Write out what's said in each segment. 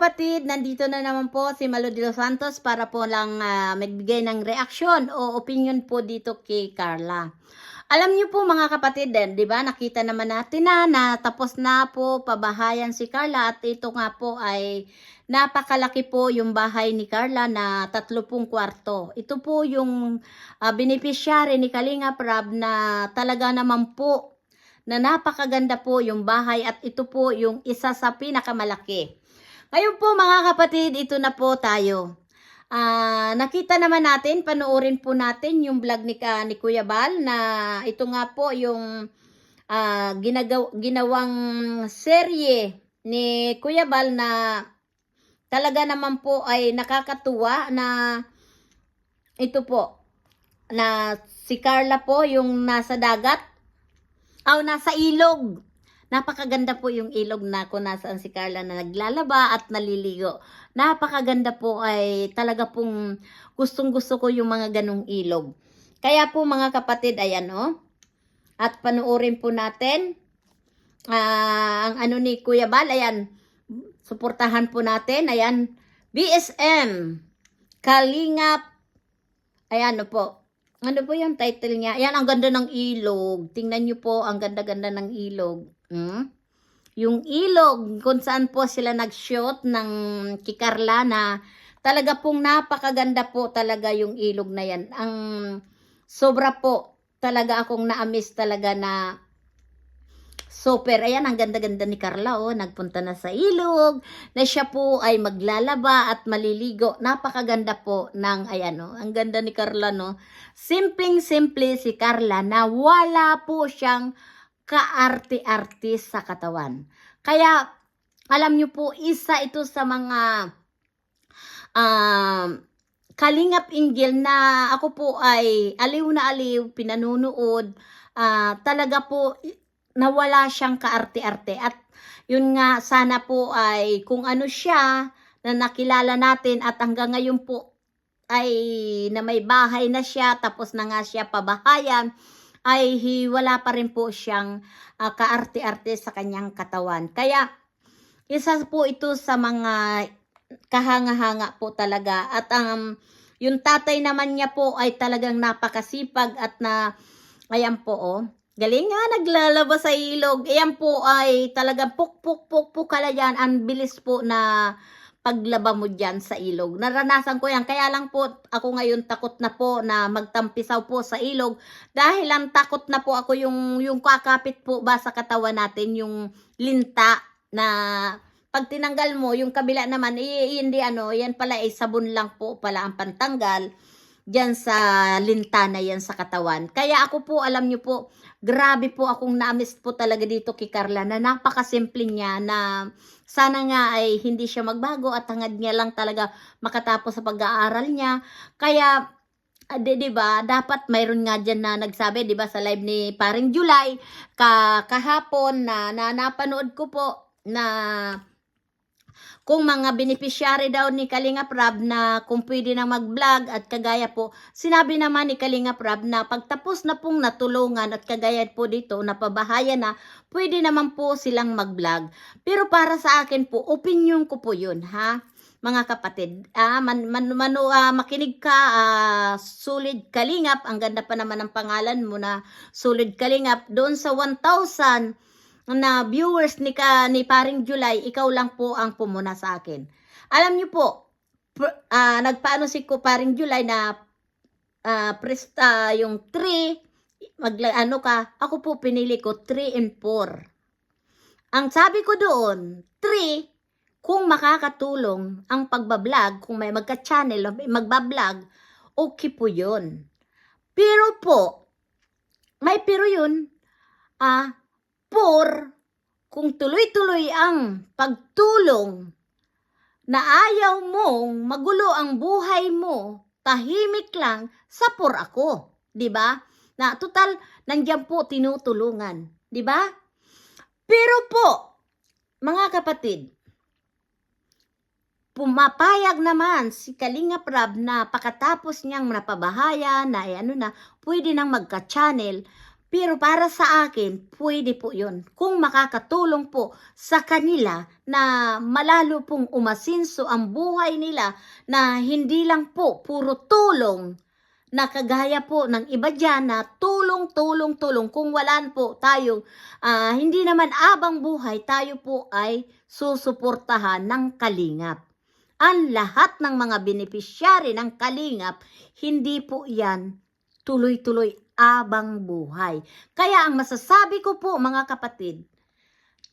kapatid, nandito na naman po si Malo de los Santos para po lang ah, magbigay ng reaksyon o opinion po dito kay Carla. Alam niyo po mga kapatid, eh, di ba nakita naman natin na, na tapos na po pabahayan si Carla at ito nga po ay napakalaki po yung bahay ni Carla na tatlo pong kwarto. Ito po yung ah, beneficiary ni Kalinga Prab na talaga naman po na napakaganda po yung bahay at ito po yung isa sa pinakamalaki. Ngayon po mga kapatid, ito na po tayo. Ah, nakita naman natin, panoorin po natin yung vlog ni, ka, ni Kuya Bal na ito nga po yung ah, ginagaw, ginawang serye ni Kuya Bal na talaga naman po ay nakakatuwa na ito po na si Carla po yung nasa dagat aw nasa ilog Napakaganda po yung ilog na kung nasaan si Carla na naglalaba at naliligo. Napakaganda po ay talaga pong gustong gusto ko yung mga ganong ilog. Kaya po mga kapatid, ayan o. At panuorin po natin ah, ang ano ni Kuya Bal. Ayan, suportahan po natin. Ayan, BSM, Kalingap. Ayan o po. Ano po yung title niya? Ayan, ang ganda ng ilog. Tingnan niyo po, ang ganda-ganda ng ilog. Hmm? Yung ilog, kung saan po sila nag-shoot ng kikarla na talaga pong napakaganda po talaga yung ilog na yan. Ang sobra po talaga akong na-miss talaga na super. Ayan, ang ganda-ganda ni Carla, oh. Nagpunta na sa ilog, na siya po ay maglalaba at maliligo. Napakaganda po ng, ayan, oh. Ang ganda ni Carla, no. Simpleng-simple si Carla na wala po siyang kaarte-arte sa katawan. Kaya, alam niyo po, isa ito sa mga um, kalingap inggil na ako po ay aliw na aliw, pinanunood, ah, talaga po nawala siyang kaarte-arte at yun nga sana po ay kung ano siya na nakilala natin at hanggang ngayon po ay na may bahay na siya tapos na nga siya pabahayan ay wala pa rin po siyang ah, kaarte-arte sa kanyang katawan. Kaya isa po ito sa mga kahanga-hanga po talaga at ang yung tatay naman niya po ay talagang napakasipag at na ayan po oh Galing nga, naglalaba sa ilog. Ayan po ay talagang puk puk puk puk kala. Ang bilis po na paglaba mo dyan sa ilog. Naranasan ko yan. Kaya lang po ako ngayon takot na po na magtampisaw po sa ilog. Dahil lang takot na po ako yung, yung kakapit po ba sa katawan natin, yung linta na pag tinanggal mo, yung kabila naman, eh, hindi ano, yan pala ay sabon lang po pala ang pantanggal dyan sa linta na yan sa katawan. Kaya ako po, alam nyo po, grabe po akong na-miss po talaga dito kay Carla na napakasimple niya na sana nga ay hindi siya magbago at hangad niya lang talaga makatapos sa pag-aaral niya. Kaya ah, di, di ba, dapat mayroon nga dyan na nagsabi, di ba, sa live ni Paring July, ka, kahapon na, na napanood ko po na kung mga beneficiary daw ni Kalinga Prab na kung pwede na mag-vlog at kagaya po, sinabi naman ni Kalinga Prab na pagtapos na pong natulungan at kagaya po dito, napabahaya na, pwede naman po silang mag-vlog. Pero para sa akin po, opinion ko po yun, ha? Mga kapatid, ah, man, man, mano, ah, makinig ka, ah, Solid Kalingap, ang ganda pa naman ng pangalan mo na Solid Kalingap, doon sa 1,000 na viewers ni ka ni Paring July, ikaw lang po ang pumuna sa akin. Alam niyo po, pr- ah, nagpaano si ko Paring July na ah, presta yung 3 mag ano ka, ako po pinili ko 3 and 4. Ang sabi ko doon, 3 kung makakatulong ang pagbablog, kung may magka-channel, magbablog, okay po yun. Pero po, may pero yun, ah, por kung tuloy-tuloy ang pagtulong na ayaw mong magulo ang buhay mo, tahimik lang, sapor ako. ba? Na total, nandiyan po tinutulungan. ba? Pero po, mga kapatid, pumapayag naman si Kalinga Prab na pakatapos niyang napabahaya na ay ano na, pwede nang magka-channel. Pero para sa akin, pwede po yun. Kung makakatulong po sa kanila na malalo pong umasinso ang buhay nila na hindi lang po puro tulong na kagaya po ng iba dyan na tulong, tulong, tulong. Kung wala po tayo, ah, hindi naman abang buhay, tayo po ay susuportahan ng kalingap. Ang lahat ng mga beneficiary ng kalingap, hindi po yan tuloy-tuloy abang buhay. Kaya ang masasabi ko po mga kapatid,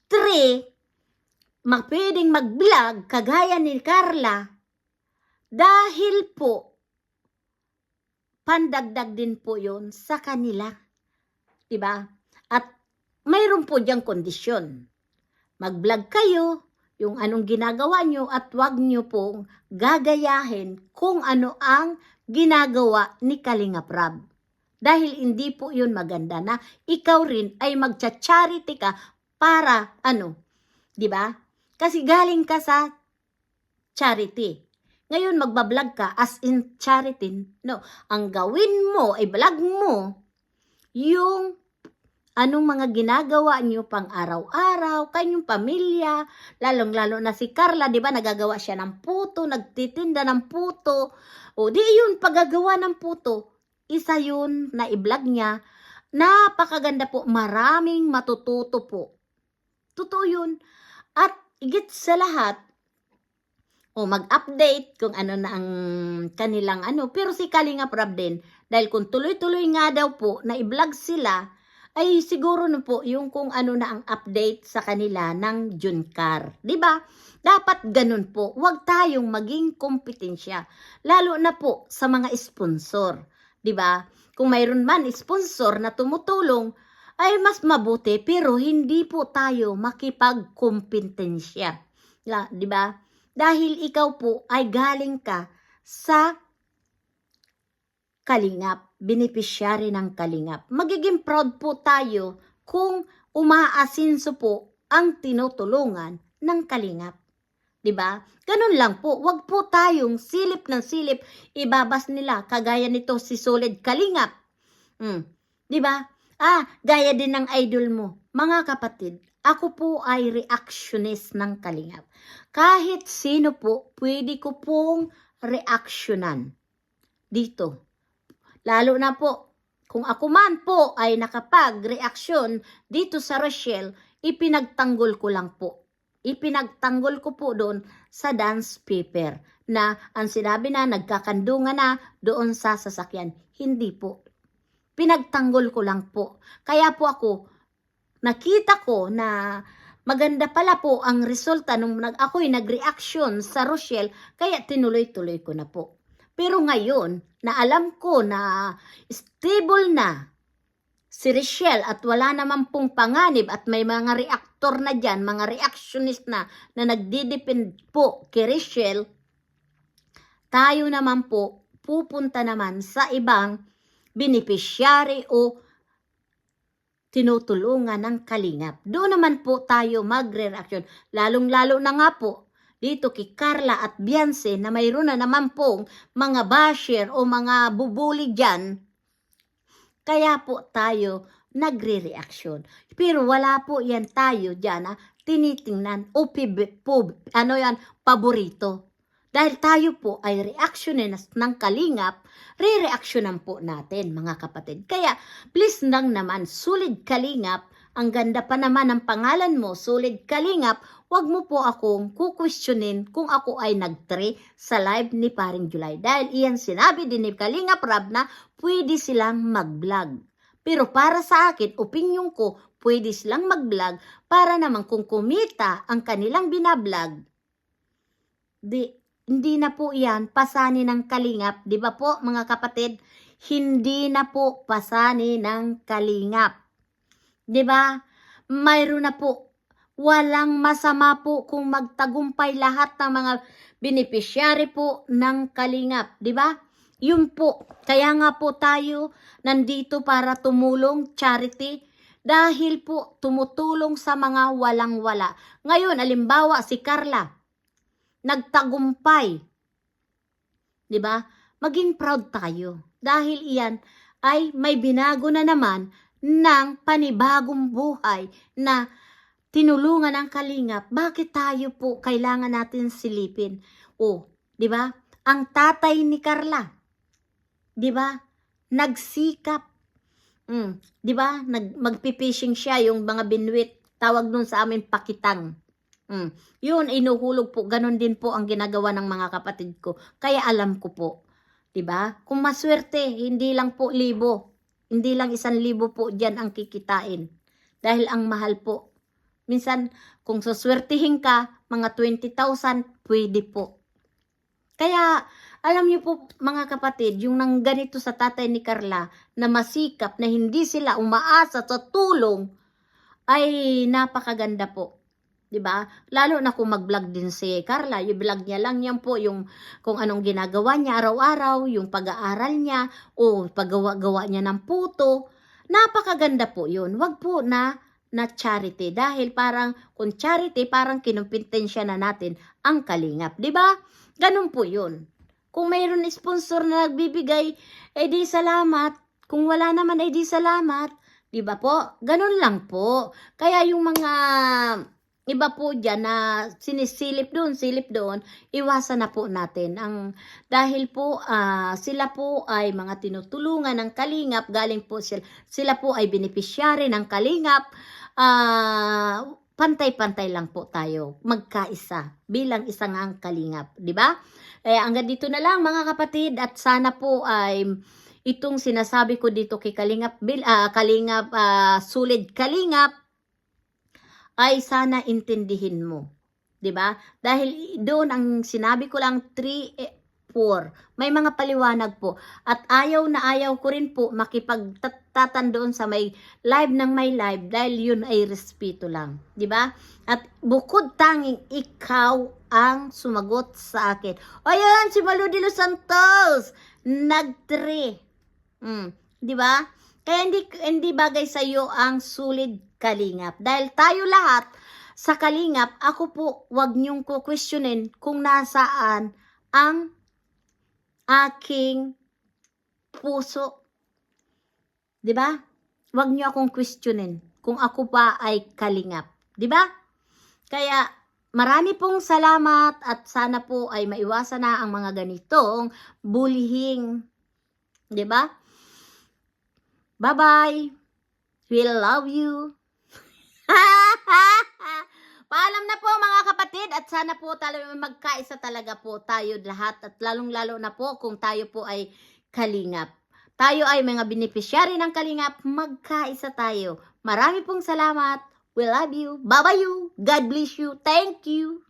three, magpwedeng mag-vlog kagaya ni Carla dahil po pandagdag din po yon sa kanila. 'Di ba? At mayroon po diyang kondisyon. Mag-vlog kayo, yung anong ginagawa nyo at wag nyo pong gagayahin kung ano ang ginagawa ni Kalinga Prab. Dahil hindi po yun maganda na ikaw rin ay magcha-charity ka para ano, 'di ba? Kasi galing ka sa charity. Ngayon magbablog ka as in charity. No, ang gawin mo ay vlog mo yung anong mga ginagawa niyo pang araw-araw, kanyong pamilya, lalong-lalo na si Carla, 'di ba, nagagawa siya ng puto, nagtitinda ng puto. O di yun paggagawa ng puto, isa yun na i-vlog niya. Napakaganda po, maraming matututo po. Totoo yun. At igit sa lahat, o mag-update kung ano na ang kanilang ano. Pero si Kalinga Prab din, dahil kung tuloy-tuloy nga daw po na i-vlog sila, ay siguro na po yung kung ano na ang update sa kanila ng Junkar. 'Di ba? Dapat ganun po. Huwag tayong maging kompetensya. Lalo na po sa mga sponsor. 'Di ba? Kung mayroon man sponsor na tumutulong, ay mas mabuti pero hindi po tayo makipagkompetensya. La- 'Di ba? Dahil ikaw po ay galing ka sa kalingap, beneficiary ng kalingap. Magiging proud po tayo kung umaasinso po ang tinutulungan ng kalingap. 'Di ba? Ganun lang po. Huwag po tayong silip ng silip ibabas nila kagaya nito si Solid Kalingap. Hmm. 'Di ba? Ah, gaya din ng idol mo. Mga kapatid, ako po ay reactionist ng kalingap. Kahit sino po, pwede ko pong reactionan dito. Lalo na po, kung ako man po ay nakapag-reaksyon dito sa Rochelle, ipinagtanggol ko lang po. Ipinagtanggol ko po doon sa dance paper na ang sinabi na nagkakandungan na doon sa sasakyan. Hindi po. Pinagtanggol ko lang po. Kaya po ako, nakita ko na maganda pala po ang resulta nung nag ako'y nag-reaction sa Rochelle, kaya tinuloy-tuloy ko na po. Pero ngayon, na alam ko na stable na si Rochelle at wala naman pong panganib at may mga reaktor na dyan, mga reactionist na na nagdidepend po kay Rochelle, tayo naman po pupunta naman sa ibang beneficiary o tinutulungan ng kalingap. Doon naman po tayo magre-reaction. Lalong-lalo na nga po dito kay Carla at Beyonce na mayroon na naman pong mga basher o mga bubuli dyan. Kaya po tayo nagre-reaction. Pero wala po yan tayo dyan na tinitingnan o pib, pub, ano yan, paborito. Dahil tayo po ay reactionist ng kalingap, re-reactionan po natin mga kapatid. Kaya please lang naman, sulit kalingap, ang ganda pa naman ng pangalan mo, sulit kalingap, wag mo po akong kukwestiyonin kung ako ay nag-try sa live ni Paring July. Dahil iyan sinabi din ni Kalingap Rab na pwede silang mag-vlog. Pero para sa akin, opinion ko, pwede silang mag-vlog para naman kung kumita ang kanilang binablog, di, hindi na po yan pasani ng kalingap. Di ba po mga kapatid? Hindi na po pasani ng kalingap. Di ba? Mayroon na po. Walang masama po kung magtagumpay lahat ng mga beneficiary po ng kalingap. Di ba? Yun po. Kaya nga po tayo nandito para tumulong charity dahil po tumutulong sa mga walang-wala. Ngayon, alimbawa si Carla, nagtagumpay. 'Di ba? Maging proud tayo dahil iyan ay may binago na naman ng panibagong buhay na tinulungan ng kalingap, bakit tayo po kailangan natin silipin? O, di ba? Ang tatay ni Carla, di ba? Nagsikap. Mm, di ba? Nag, magpipishing siya, yung mga binwit, tawag nun sa amin pakitang. Mm, yun, inuhulog po. Ganon din po ang ginagawa ng mga kapatid ko. Kaya alam ko po. 'di ba? Kung maswerte, hindi lang po libo. Hindi lang isang libo po diyan ang kikitain. Dahil ang mahal po. Minsan, kung suswertihin ka, mga 20,000, pwede po. Kaya, alam niyo po mga kapatid, yung nang ganito sa tatay ni Carla, na masikap, na hindi sila umaasa sa tulong, ay napakaganda po. 'di ba? Lalo na kung mag-vlog din si Carla, yung vlog niya lang yan po yung kung anong ginagawa niya araw-araw, yung pag-aaral niya o paggawa-gawa niya ng puto. Napakaganda po 'yun. Wag po na na charity dahil parang kung charity parang kinumpintensya na natin ang kalingap, 'di ba? Ganun po 'yun. Kung mayroon sponsor na nagbibigay, eh di salamat. Kung wala naman, eh di salamat. 'Di ba po? Ganun lang po. Kaya yung mga iba po dyan na sinisilip doon, silip doon, iwasan na po natin. Ang, dahil po ah, sila po ay mga tinutulungan ng kalingap, galing po sila, sila po ay beneficiary ng kalingap, ah, pantay-pantay lang po tayo, magkaisa, bilang isang ang kalingap, di ba? Kaya hanggang dito na lang mga kapatid at sana po ay itong sinasabi ko dito kay Kalingap, Bil, ah, Kalingap, ah, Sulid Kalingap, ay sana intindihin mo. 'Di ba? Dahil doon ang sinabi ko lang 3 4. May mga paliwanag po. At ayaw na ayaw ko rin po makipagtatan doon sa may live ng may live dahil yun ay respeto lang. 'Di ba? At bukod tanging ikaw ang sumagot sa akin. O yan, si Malu de Los Santos, nag-3. Mm, 'di ba? Kaya hindi hindi bagay sa iyo ang sulid kalingap. Dahil tayo lahat sa kalingap, ako po wag niyong ko questionin kung nasaan ang aking puso. 'Di ba? Wag niyo akong questionin kung ako pa ay kalingap. 'Di ba? Kaya marami pong salamat at sana po ay maiwasan na ang mga ganitong bullying. 'Di ba? Bye-bye. We love you. Paalam na po mga kapatid at sana po talaga magkaisa talaga po tayo lahat at lalong-lalo na po kung tayo po ay kalingap. Tayo ay mga beneficiary ng kalingap, magkaisa tayo. Marami pong salamat. We love you. Bye-bye you. God bless you. Thank you.